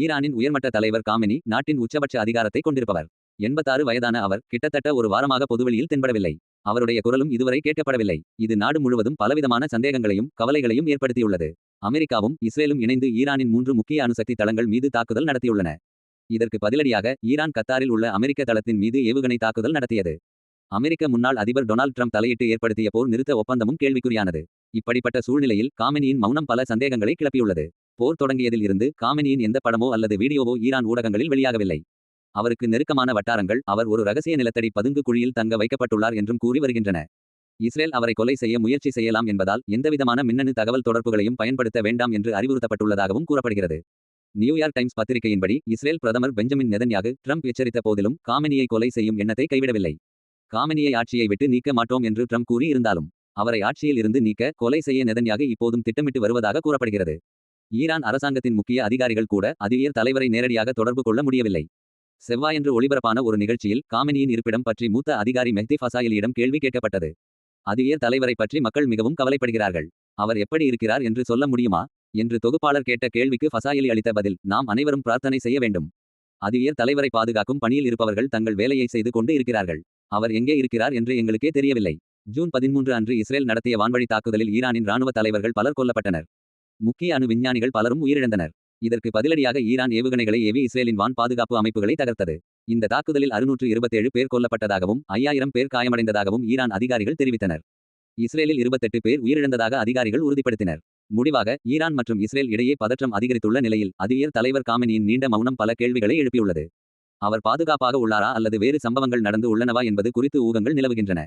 ஈரானின் உயர்மட்ட தலைவர் காமெனி நாட்டின் உச்சபட்ச அதிகாரத்தை கொண்டிருப்பவர். எண்பத்தாறு வயதான அவர் கிட்டத்தட்ட ஒரு வாரமாக பொதுவெளியில் தென்படவில்லை. அவருடைய குரலும் இதுவரை கேட்கப்படவில்லை. இது நாடு முழுவதும் பலவிதமான சந்தேகங்களையும் கவலைகளையும் ஏற்படுத்தியுள்ளது. அமெரிக்காவும் இஸ்ரேலும் இணைந்து ஈரானின் மூன்று முக்கிய அணுசக்தி தளங்கள் மீது தாக்குதல் நடத்தியுள்ளன. இதற்கு பதிலடியாக ஈரான் கத்தாரில் உள்ள அமெரிக்க தளத்தின் மீது ஏவுகணை தாக்குதல் நடத்தியது. அமெரிக்க முன்னாள் அதிபர் டொனால்ட் ட்ரம்ப் தலையிட்டு ஏற்படுத்திய போர் நிறுத்த ஒப்பந்தமும் கேள்விக்குறியானது. இப்படிப்பட்ட சூழ்நிலையில் காமினியின் மௌனம் பல சந்தேகங்களை கிளப்பியுள்ளது. போர் தொடங்கியதில் இருந்து காமினியின் எந்த படமோ அல்லது வீடியோவோ ஈரான் ஊடகங்களில் வெளியாகவில்லை. அவருக்கு நெருக்கமான வட்டாரங்கள் அவர் ஒரு ரகசிய நிலத்தடி பதுங்கு குழியில் தங்க வைக்கப்பட்டுள்ளார் என்றும் கூறி வருகின்றன. இஸ்ரேல் அவரை கொலை செய்ய முயற்சி செய்யலாம் என்பதால் எந்தவிதமான மின்னணு தகவல் தொடர்புகளையும் பயன்படுத்த வேண்டாம் என்று அறிவுறுத்தப்பட்டுள்ளதாகவும் கூறப்படுகிறது. நியூயார்க் டைம்ஸ் பத்திரிகையின்படி இஸ்ரேல் பிரதமர் பெஞ்சமின் நெதன்யாகு ட்ரம்ப் எச்சரித்த போதிலும் காமினியை கொலை செய்யும் எண்ணத்தை கைவிடவில்லை. காமினியை ஆட்சியை விட்டு நீக்க மாட்டோம் என்று ட்ரம்ப் கூறியிருந்தாலும் அவரை ஆட்சியில் இருந்து நீக்க கொலை செய்ய நெதன்யாகு இப்போதும் திட்டமிட்டு வருவதாக கூறப்படுகிறது. ஈரான் அரசாங்கத்தின் முக்கிய அதிகாரிகள் கூட அதிபர் தலைவரை நேரடியாக தொடர்பு கொள்ள முடியவில்லை. செவ்வாயன்று ஒளிபரப்பான ஒரு நிகழ்ச்சியில் காமினியின் இருப்பிடம் பற்றி மூத்த அதிகாரி மெஹ்தி ஃபசாயிலியிடம் கேள்வி கேட்கப்பட்டது. அதிபர் தலைவரை பற்றி மக்கள் மிகவும் கவலைப்படுகிறார்கள். அவர் எப்படி இருக்கிறார் என்று சொல்ல முடியுமா? என்று தொகுப்பாளர் கேட்ட கேள்விக்கு ஃபசாயிலி அளித்த பதில் நாம் அனைவரும் பிரார்த்தனை செய்ய வேண்டும். அதிபர் தலைவரை பாதுகாக்கும் பணியில் இருப்பவர்கள் தங்கள் வேலையை செய்து கொண்டு இருக்கிறார்கள். அவர் எங்கே இருக்கிறார் என்று எங்களுக்கே தெரியவில்லை. ஜூன் பதிமூன்று அன்று இஸ்ரேல் நடத்திய வான்வழி தாக்குதலில் ஈரானின் ராணுவ தலைவர்கள் பலர் கொல்லப்பட்டனர். முக்கிய அணு விஞ்ஞானிகள் பலரும் உயிரிழந்தனர். இதற்கு பதிலடியாக ஈரான் ஏவுகணைகளை ஏவி இஸ்ரேலின் வான் பாதுகாப்பு அமைப்புகளை தகர்த்தது. இந்த தாக்குதலில் அறுநூற்று இருபத்தேழு பேர் கொல்லப்பட்டதாகவும் ஐயாயிரம் பேர் காயமடைந்ததாகவும் ஈரான் அதிகாரிகள் தெரிவித்தனர். இஸ்ரேலில் இருபத்தெட்டு பேர் உயிரிழந்ததாக அதிகாரிகள் உறுதிப்படுத்தினர். முடிவாக ஈரான் மற்றும் இஸ்ரேல் இடையே பதற்றம் அதிகரித்துள்ள நிலையில் அதிபர் தலைவர் காமினியின் நீண்ட மௌனம் பல கேள்விகளை எழுப்பியுள்ளது. அவர் பாதுகாப்பாக உள்ளாரா அல்லது வேறு சம்பவங்கள் நடந்து உள்ளனவா என்பது குறித்து ஊகங்கள் நிலவுகின்றன.